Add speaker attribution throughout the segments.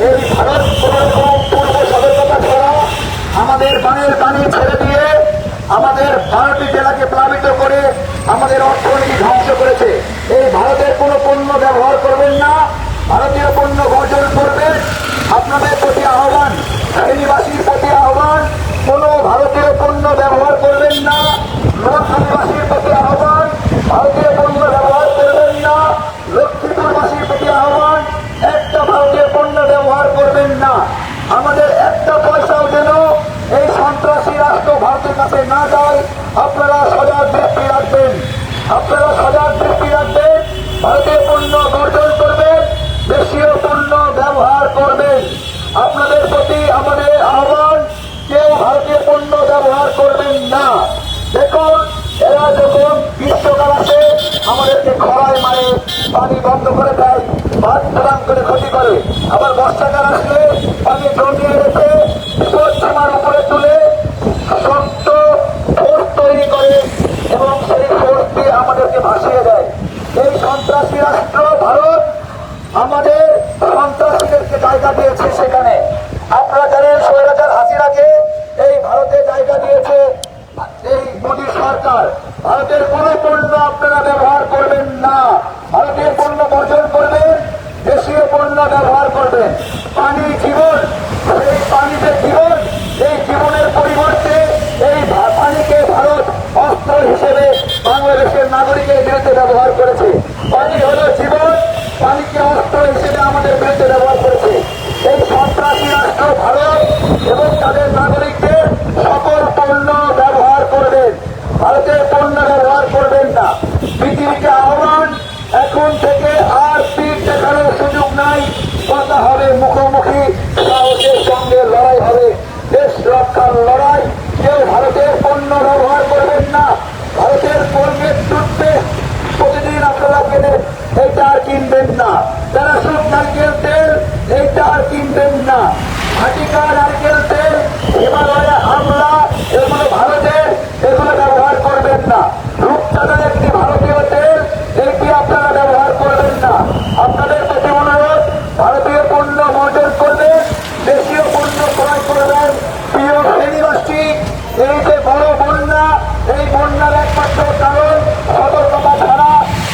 Speaker 1: এই ভারত আমাদের বানের ছেড়ে দিয়ে আমাদের জেলাকে প্লাবিত করে আমাদের অর্থনীতি ধ্বংস করেছে এই ভারতের কোনো পণ্য ব্যবহার করবেন না ভারতীয় পণ্য বর্জন করবেন আপনাদের প্রতি আহ্বান শ্রেণীবাসীর প্রতি আহ্বান কোনো ভারতীয় পণ্য ব্যবহার করবেন না নোয়াখালীবাসীর প্রতি আহ্বান ভারতীয় পণ্য ব্যবহার করবেন না লক্ষ্মীপুরবাসীর প্রতি আহ্বান একটা ভারতীয় পণ্য ব্যবহার করবেন না আমাদের একটা পয়সাও যেন এই সন্ত্রাসী ভারতের কাছে না যায়, আপনারা সজাগ দৃষ্টি রাখবেন। আপনারা সজাগ দৃষ্টি রাখবেন ভারতীয় পণ্য বর্জন করবেন, দেশীয় পণ্য ব্যবহার করবেন। আপনাদের প্রতি আমাদের আহ্বান, কেউ ভারতীয় পণ্য ব্যবহার করবেন না। দেখুন, এরা যখন গ্রীষ্মকাল আসে, আমাদেরকে খরায় মারে, পানি বন্ধ করে দেয় বাদ প্রদান করে ক্ষতি করে। আবার বর্ষাকাল আসলে পানি জমিয়ে রেখে বিপদ সীমার উপরে তুলে শক্ত ফোর্স তৈরি করে এবং সেই ফোর্স দিয়ে আমাদেরকে ভাসিয়ে দেয় এই সন্ত্রাসী রাষ্ট্র ভারত আমাদের সন্ত্রাসীদেরকে জায়গা দিয়েছে সেখানে আপনারা জানেন হাসিনাকে এই ভারতে জায়গা দিয়েছে এই মোদী সরকার। ভারতের কোন পণ্য আপনারা ব্যবহার করবেন না। ভারতীয় পণ্য বর্জন করবেন, দেশীয় পণ্য ব্যবহার করবেন। পানি জীবন, এই পানিতে জীবন, এই জীবনের পরিবর্তে এই পানিকে ভারত অস্ত্র হিসেবে বাংলাদেশের নাগরিকের বিরুদ্ধে ব্যবহার করেছে। পানি হলো জীবন, পানিকে অস্ত্র হিসেবে আমাদের বিরুদ্ধে ব্যবহার করেছে এই সন্ত্রাসী রাষ্ট্র ভারত এবং তাদের নাগরিকদের সকল পণ্য ব্যবহার করবেন ভারতের পণ্য ব্যবহার করবেন না পৃথিবীকে আহ্বান এখন থেকে আর পিঠ দেখানোর সুযোগ নাই কথা হবে মুখোমুখি সাহসের সঙ্গে লড়াই হবে দেশ রক্ষার লড়াই কেউ ভারতের পণ্য ব্যবহার করবেন না ভারতের পণ্যের টুথপেস্ট প্রতিদিন আপনারা কেনেন এইটা আর কিনবেন না যারা সব নারকেল তেল এইটা আর কিনবেন না ভাটিকা নারকেল তেল হিমালয়া আমলা এগুলো ভারতের এগুলো ব্যবহার করবেন না রূপচাঁদা একটি ভারতীয় তেল এইটি আপনারা ব্যবহার করবেন না আপনাদের প্রতি অনুরোধ ভারতীয় পণ্য বর্জন করবেন দেশীয় পণ্য ক্রয় করবেন প্রিয় শ্রেণীবাসী এই যে বড় বন্যা এই বন্যার একমাত্র কারণ সতর্কতা ছাড়া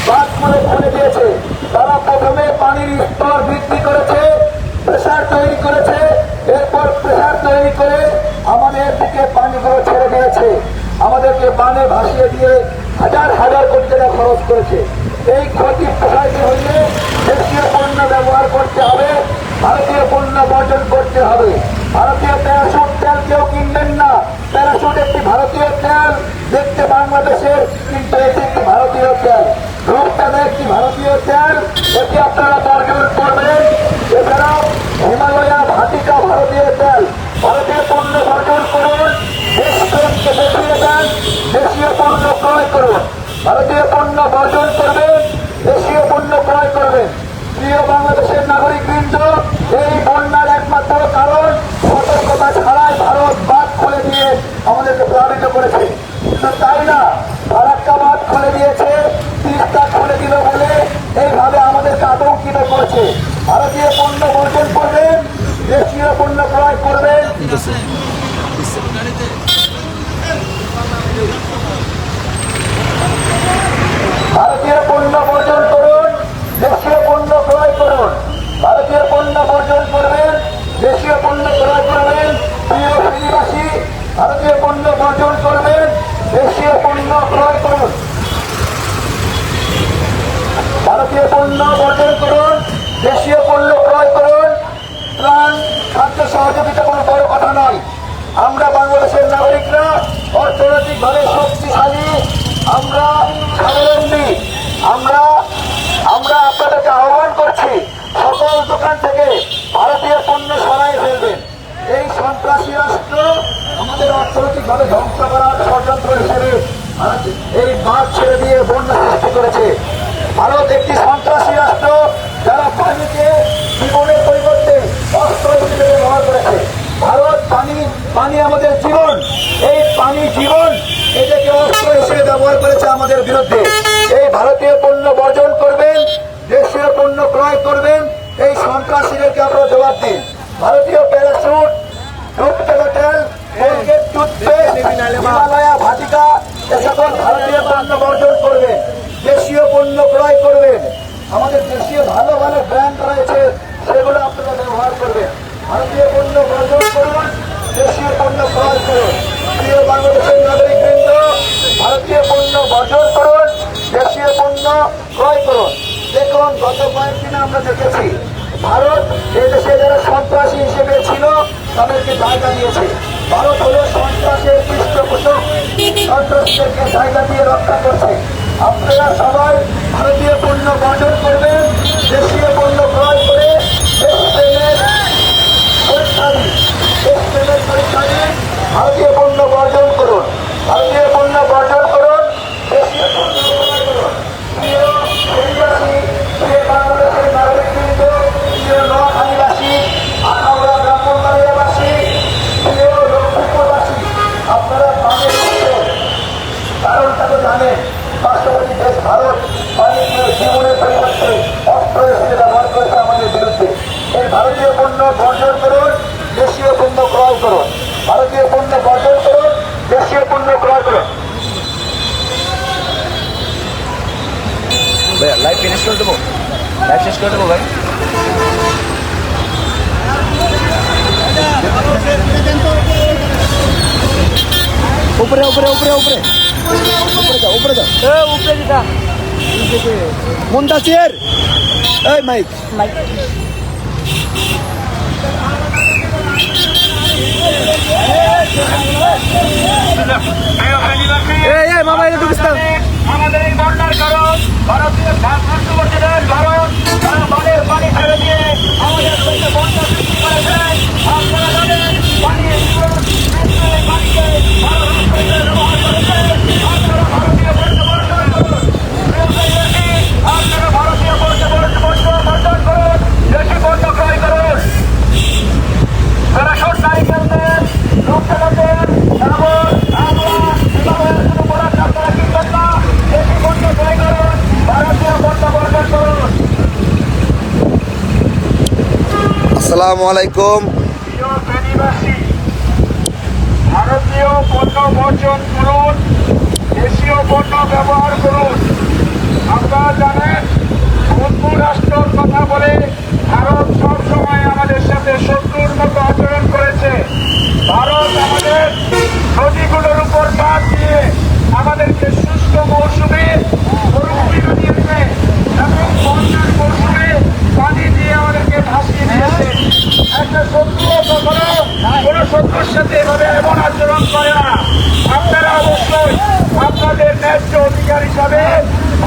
Speaker 1: বাদ করে খুলে দিয়েছে তারা প্রথমে পানির স্তর বৃদ্ধি করেছে প্রেশার তৈরি করেছে, এরপর প্রেশার তৈরি করে আমাদের দিকে পানিগুলো ছেড়ে দিয়েছে। আমাদেরকে বানে ভাসিয়ে দিয়ে হাজার হাজার কোটি টাকা খরচ করেছে। এই ক্ষতি পোষাইতে হইলে দেশীয় পণ্য ব্যবহার করতে হবে, ভারতীয় পণ্য বর্জন করতে হবে। ভারতীয় প্যারাসুট তেল কেউ কিনবেন না। প্যারাসুট একটি ভারতীয় তেল, দেখতে বাংলাদেশের কিন্তু এটি একটি ভারতীয় তেল। রূপচাঁদা একটি ভারতীয় তেল আপনারা বর্জন করবেন এছাড়াও হিমালয়া ভাটিকা ভারতীয় তেল ভারতীয় পণ্য বর্জন করুন দেশীয় পণ্য ক্রয় করুন, ভারতীয় পণ্য বর্জন করবেন দেশীয় পণ্য ক্রয় করবেন প্রিয় বাংলাদেশের নাগরিক বৃন্দ এই বন্যার একমাত্র কারণ সতর্কতা ছাড়াই ভারত বাদ খুলে দিয়ে আমাদেরকে প্লাবিত করেছে শুধু তাই না ফারাক্কা বাদ খুলে দিয়েছে তিস্তা খুলে দিল বলে এইভাবে আমাদেরকে আতঙ্কিত করেছে ভারতীয় পণ্য বর্জন করবেন দেশীয় পণ্য ক্রয় করবেন ভারতীয় পণ্য বর্জন করুন, দেশীয় পণ্য ক্রয় করুন। ভারতীয় পণ্য বর্জন করবেন, দেশীয় পণ্য ক্রয় করবেন, প্রিয় শ্রেণীবাসী ভারতীয় পণ্য বর্জন করবেন, দেশীয় পণ্য ক্রয় করুন ভারতীয় পণ্য বর্জন করুন দেশীয় পণ্য ক্রয় করুন ত্রাণ খাদ্য সহযোগিতা কোনো বড় কথা নয় আমরা বাংলাদেশের নাগরিকরা অর্থনৈতিকভাবে শক্তিশালী আমরা স্বাবলম্বী আমরা আমরা আপনাদেরকে আহ্বান করছি সকল দোকান থেকে ভারতীয় পণ্য সরাই ফেলবেন এই সন্ত্রাসী রাষ্ট্র আমাদের অর্থনৈতিকভাবে ধ্বংস করার ষড়যন্ত্র হিসেবে এই বাঁধ ছেড়ে দিয়ে বন্যা সৃষ্টি করেছে। ভারত একটি সন্ত্রাসী রাষ্ট্র যারা পানিকে জীবনের পরিবর্তে অস্ত্র হিসেবে ব্যবহার করেছে। ভারত পানি পানি আমাদের জীবন। এই পানি জীবন এটাকে অস্ত্র হিসেবে ব্যবহার করেছে
Speaker 2: আমাদের বিরুদ্ধে। এই ভারতীয় পণ্য বর্জন করবেন, দেশীয় পণ্য ক্রয় করবেন, এই সন্ত্রাসীদেরকে আপনারা জবাব দিন। ভারতীয় প্যারাসুট ভারতীয় পণ্য বর্জন করবেন দেশীয় পণ্য ক্রয় করবেন আমাদের দেশীয় ভালো ভালো ব্র্যান্ড রয়েছে, সেগুলো আপনারা ব্যবহার করবেন। ভারতীয় পণ্য বর্জন করুন, দেশীয় পণ্য ক্রয় করুন। প্রিয় বাংলাদেশের নাগরিকবৃন্দ, ভারতীয় পণ্য বর্জন করুন, দেশীয় পণ্য ক্রয় করুন। দেখুন, গত কয়েকদিনে আমরা দেখেছি, ভারত এই দেশে যারা সন্ত্রাসী হিসেবে ছিল, তাদেরকে জায়গা দিয়েছে। ভারত হলো সন্ত্রাসের পৃষ্ঠপোষক, সন্ত্রাসীদেরকে জায়গা দিয়ে রক্ষা করছে। আপনারা সবাই ভারতীয় পণ্য বর্জন করবেন, দেশীয় পণ্য ক্রয় করে দেশপ্রেমের পরীক্ষা দিন। দেশপ্রেমের ভারতীয় পণ্য বর্জন করুন। ভারতীয় পণ্য বর্জন করুন, দেশীয় পণ্য পণ্য বর্জন করুন দেশীয় পণ্য ক্রয় করুন। ভারতীয় পণ্য বর্জন করুন দেশীয় পণ্য ক্রয় করুন।
Speaker 1: ভাই লাইভ ফিনিশ করে দেবো? লাইভ শেষ করে দেবো ভাই? উপরে উপরে উপরে উপরে। উপরে যাও উপরে যাও। এ উপরে দিটা মুন্তাসির। এই মাইক। মাইক।
Speaker 2: আমাদের এই বন্যার কারণ ভারতীয় ভারত তারা বানের পানি ছেড়ে দিয়ে আমাদের দেশে বন্যা সৃষ্টি করেছেন আপনারা জানেন পানি এই পানিকে ভারত সরকার ব্যবহার করেছে আপনারা ভারতীয় পণ্য বর্জন করুন প্রিয় দেশবাসী, আপনারা ভারতীয় পণ্য বর্জন বর্জন করুন দেশি পণ্য ক্রয় করুন যারা সরকারি কেন্দ্রের রূপচাঁদা তেল এবং আমরা এভাবে শুধু প্রোডাক্ট আপনারা কিনবেন না দেশি পণ্য ক্রয় করুন ভারতীয় পণ্য বর্জন করুন
Speaker 1: আসসালামু আলাইকুম।
Speaker 2: ভারতীয় পণ্য বর্জন করুন দেশীয় পণ্য ব্যবহার করুন আপনারা জানেন বন্ধু রাষ্ট্রের কথা বলে ভারত সবসময় আমাদের সাথে শত্রুর মতো আচরণ করেছে ভারত আমাদের নদীগুলোর উপর বাদ দিয়ে আমাদেরকে সুস্থ মৌসুমে গরু বিরোধী দিবে এবং বন্যার মৌসুমে পানি দিয়ে আমাদেরকে ভাসিয়ে দিয়েছে একটা শত্রু কখনো কোনো শত্রুর সাথে এভাবে এমন আচরণ করে না। আপনারা অবশ্যই আপনাদের ন্যায্য অধিকার হিসাবে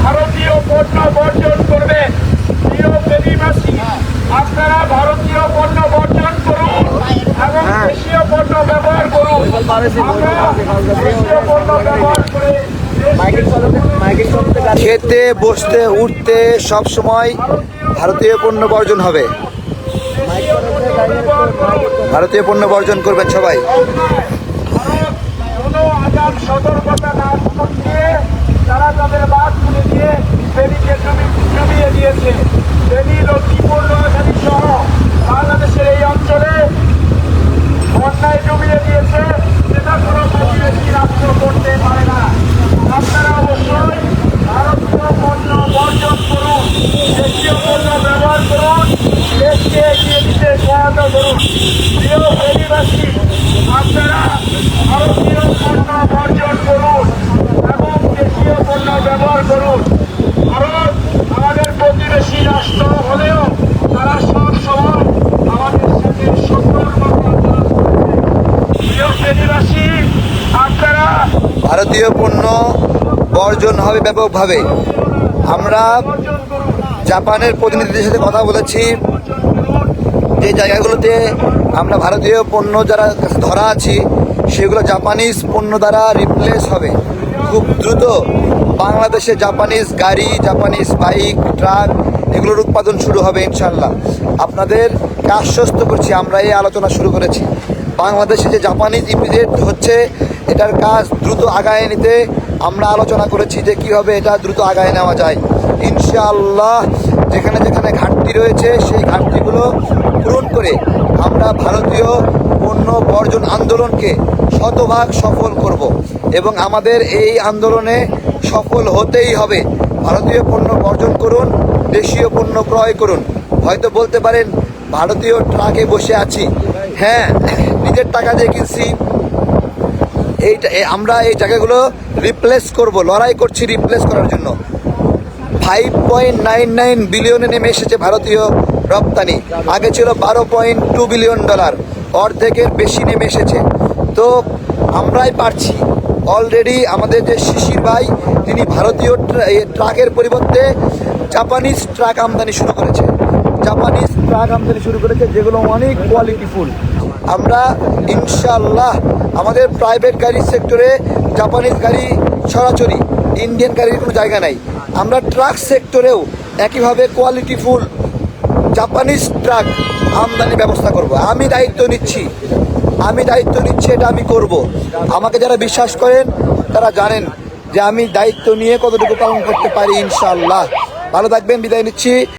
Speaker 2: ভারতীয় পণ্য বর্জন করবেন। প্রিয় বেদিবাসী আপনারা ভারতীয় পণ্য বর্জন করুন এবং দেশীয় পণ্য ব্যবহার করুন। দেশীয় পণ্য ব্যবহার করে
Speaker 1: খেতে বসতে উঠতে সব সময় ভারতীয় পণ্য বর্জন হবে। ভারতীয় পণ্য বর্জন করবেন সবাই।
Speaker 2: সতর্কতা না তারা তাদের বাস তুলে দিয়ে ফেরিকে জমি জমিয়ে দিয়েছে ফেরি লক্ষ্মীপুর নোয়াখালী সহ বাংলাদেশের এই অঞ্চলে বন্যায় জমিয়ে দিয়েছে সেটা কোনো প্রতিবেশী রাষ্ট্র করতে পারে না আপনারা অবশ্যই ভারতীয় পণ্য বর্জন করুন দেশীয় পণ্য ব্যবহার করুন দেশকে এগিয়ে দিতে সহায়তা করুন প্রিয় ফেরিবাসী আপনারা ভারতীয় পণ্য বর্জন করুন এবং দেশীয় পণ্য ব্যবহার করুন ভারত আমাদের প্রতিবেশী রাষ্ট্র হলেও তারা সব সময় আমাদের সাথে শত্রুর মতো আচরণ করেছে প্রিয় ফেরিবাসী আপনারা
Speaker 1: ভারতীয় পণ্য বর্জন হবে ব্যাপকভাবে। আমরা জাপানের প্রতিনিধিদের সাথে কথা বলেছি। যে জায়গাগুলোতে আমরা ভারতীয় পণ্য যারা ধরা আছি, সেগুলো জাপানিজ পণ্য দ্বারা রিপ্লেস হবে। খুব দ্রুত বাংলাদেশে জাপানিজ গাড়ি, জাপানিজ বাইক ট্রাক এগুলোর উৎপাদন শুরু হবে ইনশাল্লাহ আপনাদের আশ্বস্ত করছি, আমরা এই আলোচনা শুরু করেছি। বাংলাদেশে যে জাপানিজ ইপিজেড হচ্ছে, এটার কাজ দ্রুত আগায় নিতে আমরা আলোচনা করেছি যে কীভাবে এটা দ্রুত আগায় নেওয়া যায়। ইনশাআল্লাহ, যেখানে যেখানে ঘাটতি রয়েছে, সেই ঘাটতিগুলো পূরণ করে আমরা ভারতীয় পণ্য বর্জন আন্দোলনকে শতভাগ সফল করব এবং আমাদের এই আন্দোলনে সফল হতেই হবে। ভারতীয় পণ্য বর্জন করুন, দেশীয় পণ্য ক্রয় করুন। হয়তো বলতে পারেন, ভারতীয় ট্রাকে বসে আছি। হ্যাঁ নিজের টাকা দিয়ে কিনছি। এইটা আমরা এই জায়গাগুলো রিপ্লেস করব, লড়াই করছি রিপ্লেস করার জন্য। ফাইভ পয়েন্ট নাইন নাইন বিলিয়নে নেমে এসেছে ভারতীয় রপ্তানি। আগে ছিল বারো পয়েন্ট টু বিলিয়ন ডলার অর্ধেকের বেশি নেমে এসেছে। তো আমরাই পারছি। অলরেডি আমাদের যে শিশির ভাই, তিনি ভারতীয় ট্রা- ট্রাকের পরিবর্তে জাপানিজ ট্রাক আমদানি শুরু করেছে। জাপানিজ ট্রাক আমদানি শুরু করেছে, যেগুলো অনেক কোয়ালিটিফুল আমরা ইনশাল্লাহ আমাদের প্রাইভেট গাড়ি সেক্টরে জাপানিজ গাড়ি সরাসরি, ইন্ডিয়ান গাড়ির কোনো জায়গা নাই। আমরা ট্রাক সেক্টরেও একইভাবে কোয়ালিটিফুল জাপানিজ ট্রাক আমদানি ব্যবস্থা করব। আমি দায়িত্ব নিচ্ছি। আমি দায়িত্ব নিচ্ছি, এটা আমি করব। আমাকে যারা বিশ্বাস করেন, তারা জানেন যে আমি দায়িত্ব নিয়ে কতটুকু পালন করতে পারি ইনশাল্লাহ ভালো থাকবেন, বিদায় নিচ্ছি।